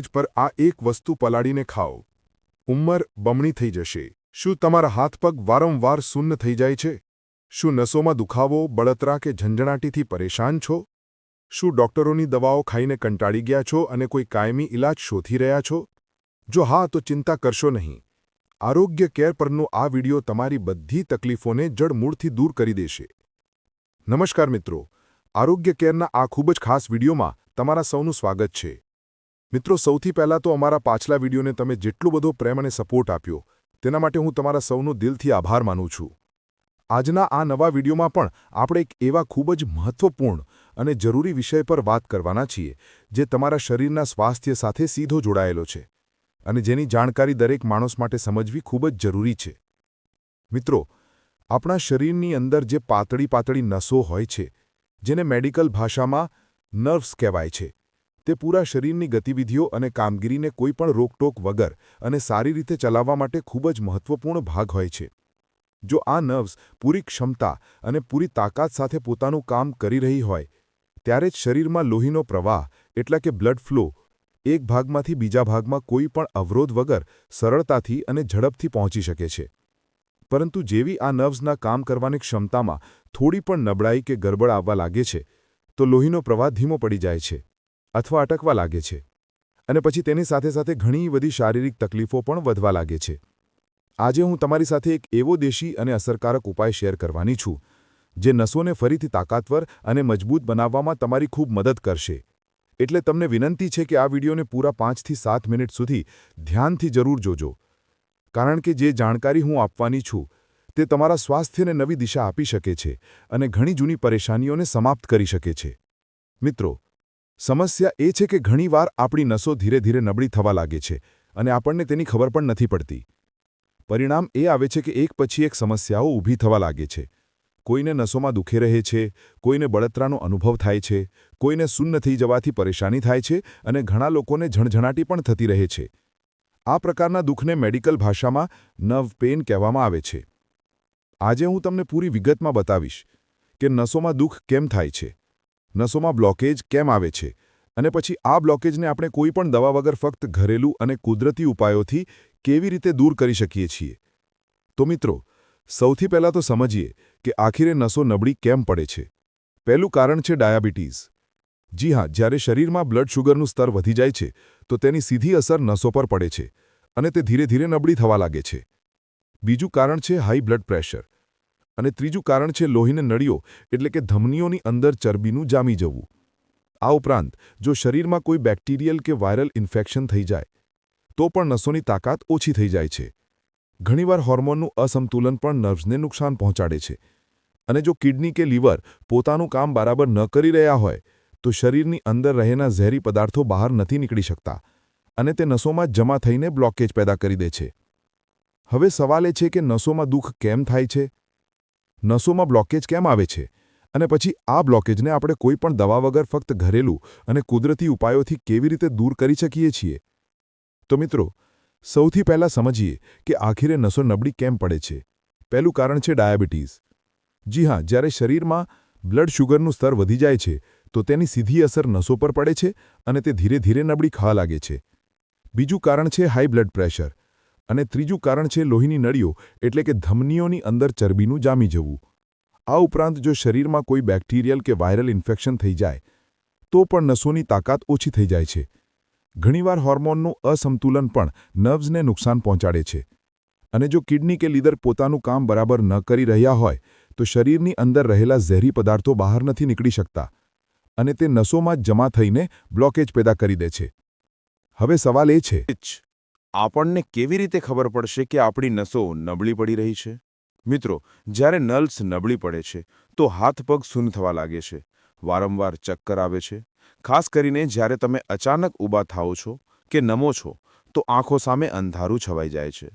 જ પર આ એક વસ્તુ પલાળીને ખાઓ. ઉંમર બમણી થઈ જશે. શું તમારા હાથ પગ વારંવાર શૂન્ય થઈ જાય છે? શું નસોમાં દુખાવો, બળતરા કે ઝંઝણાટીથી પરેશાન છો? શું ડોક્ટરોની દવાઓ ખાઈને કંટાળી ગયા છો અને કોઈ કાયમી ઇલાજ શોધી રહ્યા છો? જો હા, તો ચિંતા કરશો નહીં. આરોગ્ય કેર પરનો આ વિડિયો તમારી બધી તકલીફોને જડમૂળથી દૂર કરી દેશે. નમસ્કાર મિત્રો. આરોગ્ય કેરના આ ખૂબ જ ખાસ વિડીયોમાં તમારા સૌનું સ્વાગત છે. મિત્રો, સૌથી પહેલાં તો અમારા પાછલા વિડીયોને તમે જેટલો બધો પ્રેમ અને સપોર્ટ આપ્યો, તેના માટે હું તમારા સૌનો દિલથી આભાર માનું છું. આજના આ નવા વિડીયોમાં પણ આપણે એક એવા ખૂબ જ મહત્વપૂર્ણ અને જરૂરી વિષય પર વાત કરવાના છીએ, જે તમારા શરીરના સ્વાસ્થ્ય સાથે સીધો જોડાયેલો છે અને જેની જાણકારી દરેક માણસ માટે સમજવી ખૂબ જ જરૂરી છે. મિત્રો, આપણા શરીરની અંદર જે પાતળી પાતળી નસો હોય છે, જેને મેડિકલ ભાષામાં નર્વ્સ કહેવાય છે તે પૂરા શરીરની ગતિવિધિઓ અને કામગીરીને કોઈપણ રોકટોક વગર અને સારી રીતે ચલાવવા માટે ખૂબ જ મહત્વપૂર્ણ ભાગ હોય છે. જો આ નર્વ્સ પૂરી ક્ષમતા અને પૂરી તાકાત સાથે પોતાનું કામ કરી રહી હોય, ત્યારે જ શરીરમાં લોહીનો પ્રવાહ, એટલે કે બ્લડ ફ્લો, એક ભાગમાંથી બીજા ભાગમાં કોઈ પણ અવરોધ વગર સરળતાથી અને ઝડપથી પહોંચી શકે છે. પરંતુ જેવી આ નર્વ્સના કામ કરવાની ક્ષમતામાં થોડી પણ નબળાઈ કે ગરબડ આવવા લાગે છે, તો લોહીનો પ્રવાહ ધીમો પડી જાય છે. અથવા અટકવા લાગે છે. અને પછી તેની સાથે સાથે ઘણી બધી શારીરિક તકલીફો પણ વધવા લાગે છે. આજે હું તમારી સાથે એક એવો દેશી અને અસરકારક ઉપાય શેર કરવાની છું, જે નસોને ફરીથી તાકાતવર અને મજબૂત બનાવવામાં તમારી ખૂબ મદદ કરશે. એટલે તમને વિનંતી છે કે આ વિડીયોને પૂરા પાંચથી સાત મિનિટ સુધી ધ્યાનથી જરૂર જોજો. કારણ કે જે જાણકારી હું આપવાની છું, તે તમારા સ્વાસ્થ્યને નવી દિશા આપી શકે છે અને ઘણી જૂની પરેશાનીઓને સમાપ્ત કરી શકે છે. મિત્રો સમસ્યા એ છે કે ઘણીવાર આપણી નસો ધીરે ધીરે નબળી થવા લાગે છે અને આપણને તેની ખબર પણ નથી પડતી. પરિણામ એ આવે છે કે એક પછી એક સમસ્યાઓ ઊભી થવા લાગે છે. કોઈને નસોમાં દુખે રહે છે, કોઈને બળતરાનો અનુભવ થાય છે, કોઈને શૂન્ય થઈ જવાથી પરેશાની થાય છે અને ઘણા લોકોને ઝણઝણાટી પણ થતી રહે છે. આ પ્રકારના દુઃખને મેડિકલ ભાષામાં નવ પેન કહેવામાં આવે છે. આજે હું તમને પૂરી વિગતમાં બતાવીશ કે નસોમાં દુઃખ કેમ થાય છે. નસોમાં બ્લોકેજ કેમ આવે છે? અને પછી આ બ્લોકેજને આપણે કોઈ પણ દવા વગર ફક્ત ઘરેલું અને કુદરતી ઉપાયોથી કેવી રીતે દૂર કરી શકીએ છીએ? તો મિત્રો, સૌથી પહેલાં તો સમજીએ કે આખીરે નસો નબળી કેમ પડે છે. પહેલું કારણ છે ડાયાબિટીઝ જી હા, જ્યારે શરીરમાં બ્લડ શુગરનું સ્તર વધી જાય છે, તો તેની સીધી અસર નસો પર પડે છે અને તે ધીરે ધીરે નબળી થવા લાગે છે. બીજું કારણ છે હાઈ બ્લડ પ્રેશર અને ત્રીજું કારણ છે લોહીને નળીઓ, એટલે કે ધમનીઓની અંદર ચરબીનું જામી જવું. આ ઉપરાંત, જો શરીરમાં કોઈ બેક્ટેરિયલ કે વાયરલ ઇન્ફેક્શન થઈ જાય, તો પણ નસોની તાકાત ઓછી થઈ જાય છે. ઘણીવાર હોર્મોનનું અસંતુલન પણ નર્વ્સને નુકસાન પહોંચાડે છે. અને જો કિડની કે લીવર પોતાનું કામ બરાબર ન કરી રહ્યા હોય, તો શરીરની અંદર રહેના ઝેરી પદાર્થો બહાર નથી નીકળી શકતા અને તે નસોમાં જમા થઈને બ્લોકેજ પેદા કરી દે છે. હવે સવાલ એ છે કે નસોમાં દુઃખ કેમ થાય છે? નસોમાં બ્લોકેજ કેમ આવે છે? અને પછી આ બ્લોકેજને આપણે કોઈ પણ દવા વગર ફક્ત ઘરેલું અને કુદરતી ઉપાયોથી કેવી રીતે દૂર કરી શકીએ છીએ? તો મિત્રો, સૌથી પહેલાં સમજીએ કે આખીરે નસો નબળી કેમ પડે છે. પહેલું કારણ છે ડાયાબિટીઝ જી હા, જ્યારે શરીરમાં બ્લડ શુગરનું સ્તર વધી જાય છે, તો તેની સીધી અસર નસો પર પડે છે અને તે ધીરે ધીરે નબળી ખાવા લાગે છે. બીજું કારણ છે હાઈ બ્લડ પ્રેશર અને ત્રીજું કારણ છે લોહીની નળીઓ, એટલે કે ધમનીઓની અંદર ચરબીનું જામી જવું. આ ઉપરાંત જો શરીરમાં કોઈ બેક્ટેરિયલ કે વાયરલ ઇન્ફેક્શન થઈ જાય, તો પણ નસોની તાકાત ઓછી થઈ જાય છે. ઘણીવાર હોર્મોનનું અસંતુલન પણ નર્વ્સને નુકસાન પહોંચાડે છે. અને જો કિડની કે લીધર પોતાનું કામ બરાબર ન કરી રહ્યા હોય, તો શરીરની અંદર રહેલા ઝેરી પદાર્થો બહાર નથી નીકળી શકતા. અને તે નસોમાં જમા થઈને બ્લોકેજ પેદા કરી દે છે. હવે સવાલ એ છે આપણને કેવી રીતે ખબર પડશે કે આપણી નસો નબળી પડી રહી છે? મિત્રો, જ્યારે નલ્સ નબળી પડે છે, તો હાથ પગ સૂન થવા લાગે છે, વારંવાર ચક્કર આવે છે. ખાસ કરીને જ્યારે તમે અચાનક ઊભા થાઓ છો કે નમો છો, તો આંખો સામે અંધારું છવાઈ જાય છે.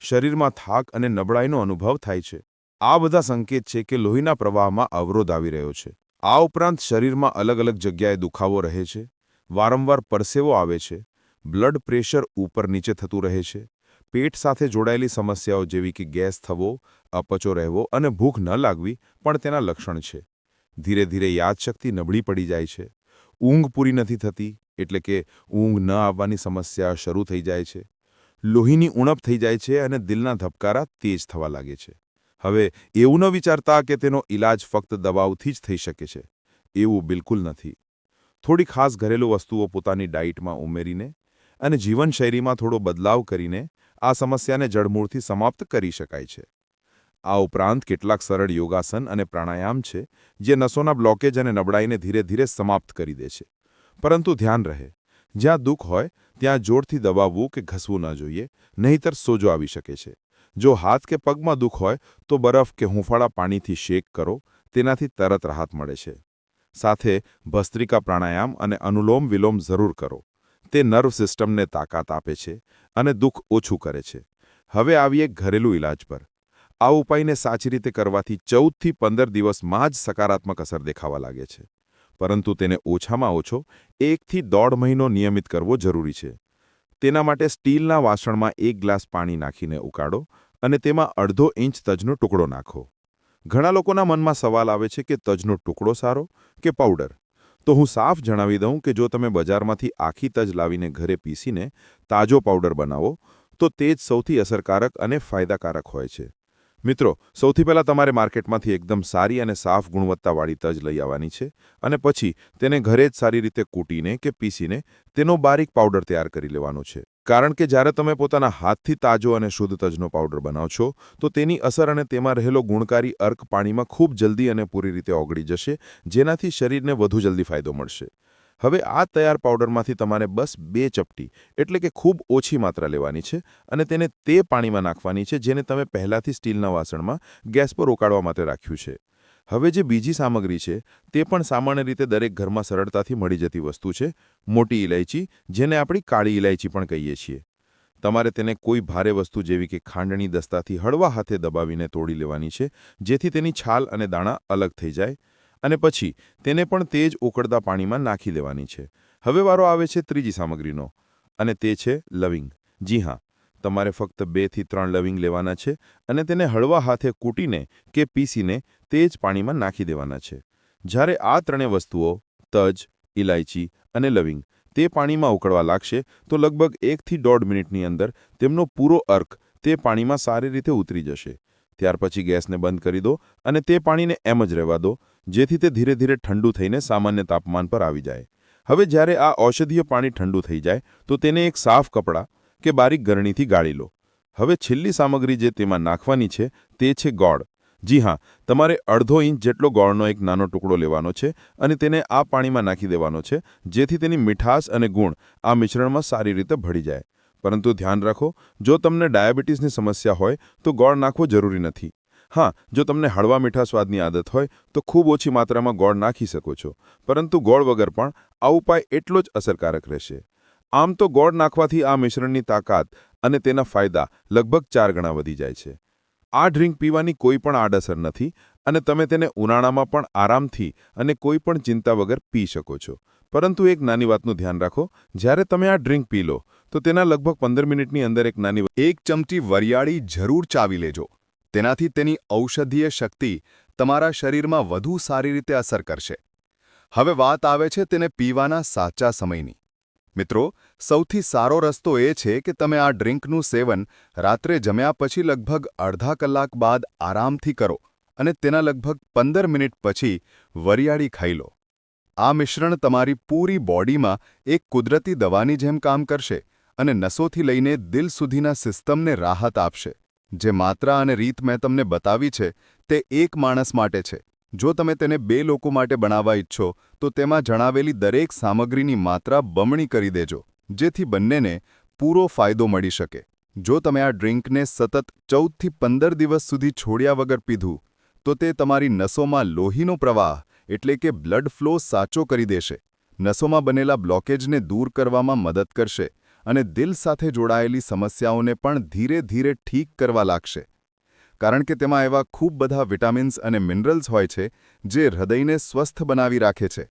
શરીરમાં થાક અને નબળાઈનો અનુભવ થાય છે. આ બધા સંકેત છે કે લોહીના પ્રવાહમાં અવરોધ આવી રહ્યો છે. આ ઉપરાંત શરીરમાં અલગ અલગ જગ્યાએ દુખાવો રહે છે, વારંવાર પરસેવો આવે છે બ્લડ પ્રેશર ઉપર નીચે થતું રહે છે. પેટ સાથે જોડાયેલી સમસ્યાઓ જેવી કે ગેસ થવો, અપચો રહેવો અને ભૂખ ન લાગવી પણ તેના લક્ષણ છે. ધીરે ધીરે યાદશક્તિ નબળી પડી જાય છે. ઊંઘ પૂરી નથી થતી, એટલે કે ઊંઘ ન આવવાની સમસ્યા શરૂ થઈ જાય છે. લોહીની ઉણપ થઈ જાય છે અને દિલના ધબકારા તેજ થવા લાગે છે. હવે એવું ન વિચારતા કે તેનો ઈલાજ ફક્ત દવાઓથી જ થઈ શકે છે. એવું બિલકુલ નથી. થોડી ખાસ ઘરેલું વસ્તુઓ પોતાની ડાયટમાં ઉમેરીને અને જીવનશૈલીમાં થોડો બદલાવ કરીને આ સમસ્યાને જડમૂળથી સમાપ્ત કરી શકાય છે. આ ઉપરાંત કેટલાક સરળ યોગાસન અને પ્રાણાયામ છે, જે નસોના બ્લોકેજ અને નબળાઈને ધીરે ધીરે સમાપ્ત કરી દે છે. પરંતુ ધ્યાન રહે. જ્યાં દુઃખ હોય, ત્યાં જોરથી દબાવવું કે ઘસવું ન જોઈએ, નહીંતર સોજો આવી શકે છે. જો હાથ કે પગમાં દુઃખ હોય, તો બરફ કે હુંફાળા પાણીથી શેક કરો, તેનાથી તરત રાહત મળે છે. સાથે ભસ્ત્રિકા પ્રાણાયામ અને અનુલોમ વિલોમ જરૂર કરો. તે નર્વ સિસ્ટમને તાકાત આપે છે અને દુઃખ ઓછું કરે છે. હવે આવીએ ઘરેલું ઇલાજ પર. આ ઉપાયને સાચી રીતે કરવાથી ચૌદથી પંદર દિવસમાં જ સકારાત્મક અસર દેખાવા લાગે છે. પરંતુ તેને ઓછામાં ઓછો એકથી દોઢ મહિનો નિયમિત કરવો જરૂરી છે. તેના માટે સ્ટીલના વાસણમાં એક ગ્લાસ પાણી નાખીને ઉકાળો અને તેમાં અડધો ઇંચ તજનો ટુકડો નાખો. ઘણા લોકોના મનમાં સવાલ આવે છે કે તજનો ટુકડો સારો કે પાવડર? તો હું સાફ જણાવી દઉં કે જો તમે બજારમાંથી આખી તજ લાવીને ઘરે પીસીને તાજો પાવડર બનાવો, તો તે જ સૌથી અસરકારક અને ફાયદાકારક હોય છે. મિત્રો, સૌથી પહેલાં તમારે માર્કેટમાંથી એકદમ સારી અને સાફ ગુણવત્તાવાળી તજ લઈ આવવાની છે અને પછી તેને ઘરે જ સારી રીતે કૂટીને કે પીસીને તેનો બારીક પાવડર તૈયાર કરી લેવાનો છે. કારણ કે જ્યારે તમે પોતાના હાથથી તાજો અને શુદ્ધ તજનો પાવડર બનાવો છો, તો તેની અસર અને તેમાં રહેલો ગુણકારી અર્ક પાણીમાં ખૂબ જલ્દી અને પૂરી રીતે ઓગળી જશે, જેનાથી શરીરને વધુ જલ્દી ફાયદો મળશે. હવે આ તૈયાર પાવડરમાંથી તમારે બસ બે ચપટી, એટલે કે ખૂબ ઓછી માત્રા લેવાની છે અને તેને તે પાણીમાં નાખવાની છે જેને તમે પહેલાંથી સ્ટીલના વાસણમાં ગેસ પર ઉકાળવા માટે રાખ્યું છે. હવે જે બીજી સામગ્રી છે, તે પણ સામાન્ય રીતે દરેક ઘરમાં સરળતાથી મળી જતી વસ્તુ છે, મોટી ઇલાયચી જેને આપણી કાળી ઇલાયચી પણ કહીએ છીએ. તમારે તેને કોઈ ભારે વસ્તુ જેવી કે ખાંડણી દસ્તાથી હળવા હાથે દબાવીને તોડી લેવાની છે, જેથી તેની છાલ અને દાણા અલગ થઈ જાય. અને પછી, તેને પણ તે જ ઉકળતા પાણીમાં નાખી દેવાની છે. હવે વારો આવે છે ત્રીજી સામગ્રીનો, અને તે છે લવિંગ. જી હા તમારે ફક્ત બેથી ત્રણ લવિંગ લેવાના છે અને તેને હળવા હાથે કૂટીને કે પીસીને તે જ પાણીમાં નાખી દેવાના છે. જ્યારે આ ત્રણેય વસ્તુઓ, તજ ઇલાયચી અને લવિંગ, તે પાણીમાં ઉકળવા લાગશે, તો લગભગ એકથી દોઢ મિનિટની અંદર તેમનો પૂરો અર્ક તે પાણીમાં સારી રીતે ઉતરી જશે. ત્યાર પછી ગેસને બંધ કરી દો અને તે પાણીને એમ જ રહેવા દો, જેથી તે ધીરે ધીરે ઠંડુ થઈને સામાન્ય તાપમાન પર આવી જાય. હવે જ્યારે આ ઔષધીય પાણી ઠંડુ થઈ જાય, તો તેને એક સાફ કપડાં કે બારીક ગરણીથી ગાળી લો. હવે છેલ્લી સામગ્રી જે તેમાં નાખવાની છે તે છે ગોળ. જી હા, તમારે અડધો ઇંચ જેટલો ગોળનો એક નાનો ટુકડો લેવાનો છે અને તેને આ પાણીમાં નાખી દેવાનો છે, જેથી તેની મીઠાશ અને ગુણ આ મિશ્રણમાં સારી રીતે ભળી જાય. પરંતુ ધ્યાન રાખો, જો તમને ડાયાબિટીસની સમસ્યા હોય, તો ગોળ નાખવો જરૂરી નથી. હા, જો તમને હળવા મીઠા સ્વાદની આદત હોય, તો ખૂબ ઓછી માત્રામાં ગોળ નાખી શકો છો. પરંતુ ગોળ વગર પણ આ ઉપાય એટલો જ અસરકારક રહેશે. આમ તો ગોળ નાખવાથી આ મિશ્રણની તાકાત અને તેના ફાયદા લગભગ ચાર ગણા વધી જાય છે. આ ડ્રિંક પીવાની કોઈ પણ આડઅસર નથી અને તમે તેને ઉનાળામાં પણ આરામથી અને કોઈ પણ ચિંતા વગર પી શકો છો. પરંતુ એક નાની વાતનું ધ્યાન રાખો, જ્યારે તમે આ ડ્રિંક પી લો, તો તેના લગભગ પંદર મિનિટની અંદર એક નાની એક ચમચી વરિયાળી જરૂર ચાવી લેજો. તેનાથી તેની ઔષધીય શક્તિ તમારા શરીરમાં વધુ સારી રીતે અસર કરશે. હવે વાત આવે છે તેને પીવાના સાચા સમયની. મિત્રો, સૌથી સારો રસ્તો એ છે કે તમે આ ડ્રિંકનું સેવન રાત્રે જમ્યા પછી લગભગ અડધા કલાક બાદ આરામથી કરો અને તેના લગભગ પંદર મિનિટ પછી વરિયાળી ખાઈ લો. આ મિશ્રણ તમારી પૂરી બોડીમાં એક કુદરતી દવાની જેમ કામ કરશે અને નસોથી લઈને દિલ સુધીના સિસ્ટમને રાહત આપશે. જે માત્રા અને રીત મેં તમને બતાવી છે, તે એક માણસ માટે છે. જો તમે તેને બે લોકો માટે બનાવવા ઈચ્છો, તો તેમાં જણાવેલી દરેક સામગ્રીની માત્રા બમણી કરી દેજો, જેથી બંનેને પૂરો ફાયદો મળી શકે. જો તમે આ ડ્રિંકને સતત ચૌદથી પંદર દિવસ સુધી છોડ્યા વગર પીધું, તો તે તમારી નસોમાં લોહીનો પ્રવાહ, એટલે કે બ્લડ ફ્લો સાચો કરી દેશે. નસોમાં બનેલા બ્લોકેજને દૂર કરવામાં મદદ કરશે અને દિલ સાથે જોડાયેલી સમસ્યાઓને પણ ધીરે ધીરે ઠીક કરવા લાગશે. કારણ કે તેમાં એવા ખૂબ બધા વિટામિન્સ અને મિનરલ્સ હોય છે, જે હૃદયને સ્વસ્થ બનાવી રાખે છે.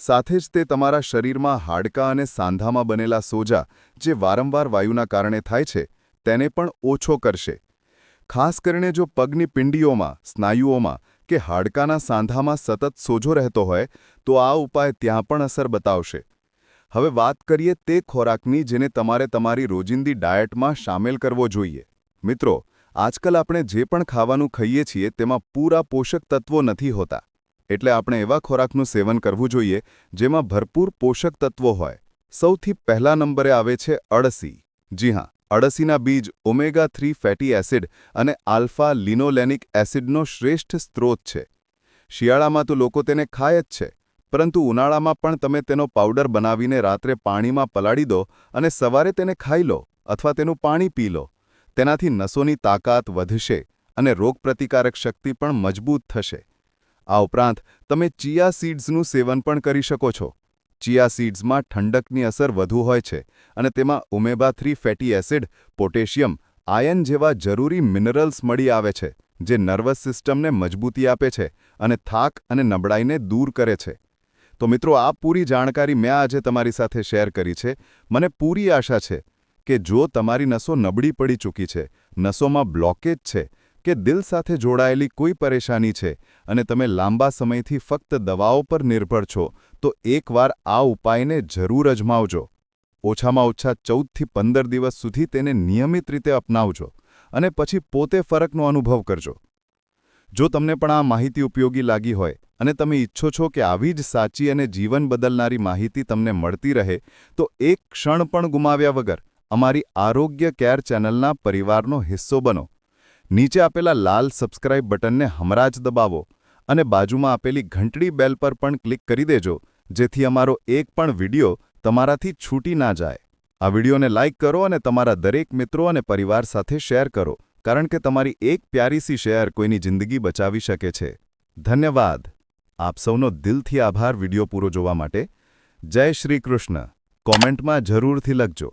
સાથે જ તે તમારા શરીરમાં હાડકાં અને સાંધામાં બનેલા સોજા, જે વારંવાર વાયુના કારણે થાય છે, તેને પણ ઓછો કરશે. ખાસ કરીને જો પગની પિંડીઓમાં, સ્નાયુઓમાં કે હાડકાના સાંધામાં સતત સોજો રહેતો હોય, તો આ ઉપાય ત્યાં પણ અસર બતાવશે. હવે વાત કરીએ તે ખોરાકની જેને તમારે તમારી રોજિંદી ડાયટમાં સામેલ કરવો જોઈએ. મિત્રો આજકાલ આપણે જે પણ ખાવાનું ખાઈએ છીએ, તેમાં પૂરા પોષક તત્વો નથી હોતા. એટલે આપણે એવા ખોરાકનું સેવન કરવું જોઈએ, જેમાં ભરપૂર પોષક તત્વો હોય. સૌથી પહેલા નંબરે આવે છે અળસી. જી હા, અળસીના બીજ ઓમેગા થ્રી ફેટી એસિડ અને આલ્ફા લિનોલેનિક એસિડનો શ્રેષ્ઠ સ્ત્રોત છે. શિયાળામાં તો લોકો તેને ખાય જ છે, પરંતુ ઉનાળામાં પણ તમે તેનો પાવડર બનાવીને રાત્રે પાણીમાં પલાળી દો અને સવારે તેને ખાઈ લો અથવા તેનું પાણી પી લો. તેનાથી નસોની તાકાત વધશે અને રોગપ્રતિકારક શક્તિ પણ મજબૂત થશે. આ ઉપરાંત, તમે ચિયા સીડ્સનું સેવન પણ કરી શકો છો. ચિયા સીડ્સમાં ઠંડકની અસર વધુ હોય છે અને તેમાં omega three fatty acid, potassium, iron જેવા જરૂરી મિનરલ્સ મળી આવે છે, જે નર્વસ સિસ્ટમને મજબૂતી આપે છે અને થાક અને નબળાઈને દૂર કરે છે. તો મિત્રો, આ પૂરી જાણકારી મેં આજે તમારી સાથે શેર કરી છે. મને પૂરી આશા છે કે જો તમારી નસો નબળી પડી ચૂકી છે, નસોમાં બ્લોકેજ છે, કે દિલ સાથે જોડાયેલી કોઈ પરેશાની છે અને તમે લાંબા સમયથી ફક્ત દવાઓ પર નિર્ભર છો, તો એકવાર આ ઉપાયને જરૂર અજમાવજો. ઓછામાં ઓછા ચૌદથી પંદર દિવસ સુધી તેને નિયમિત રીતે અપનાવજો અને પછી પોતે ફરકનો અનુભવ કરજો. જો તમને પણ આ માહિતી ઉપયોગી લાગી હોય અને તમે ઈચ્છો છો કે આવી જ સાચી અને જીવન બદલનારી માહિતી તમને મળતી રહે, તો એક ક્ષણ પણ ગુમાવ્યા વગર અમારી આરોગ્ય કેર ચેનલના પરિવારનો હિસ્સો બનો. નીચે આપેલા લાલ સબસ્ક્રાઇબ બટનને હમણાં જ દબાવો અને બાજુમાં આપેલી ઘંટડી બેલ પર પણ ક્લિક કરી દેજો, જેથી અમારો એક પણ વિડિયો તમારાથી છૂટી ના જાય. આ વિડીયોને લાઇક કરો અને તમારા દરેક મિત્રો અને પરિવાર સાથે શેર કરો, કારણ કે તમારી એક પ્યારીસી શેર કોઈની જિંદગી બચાવી શકે છે. ધન્યવાદ. આપ સૌનો દિલથી આભાર વીડિયો પૂરો જોવા માટે. જય શ્રી કૃષ્ણ. કોમેન્ટમાં જરૂરથી લખજો.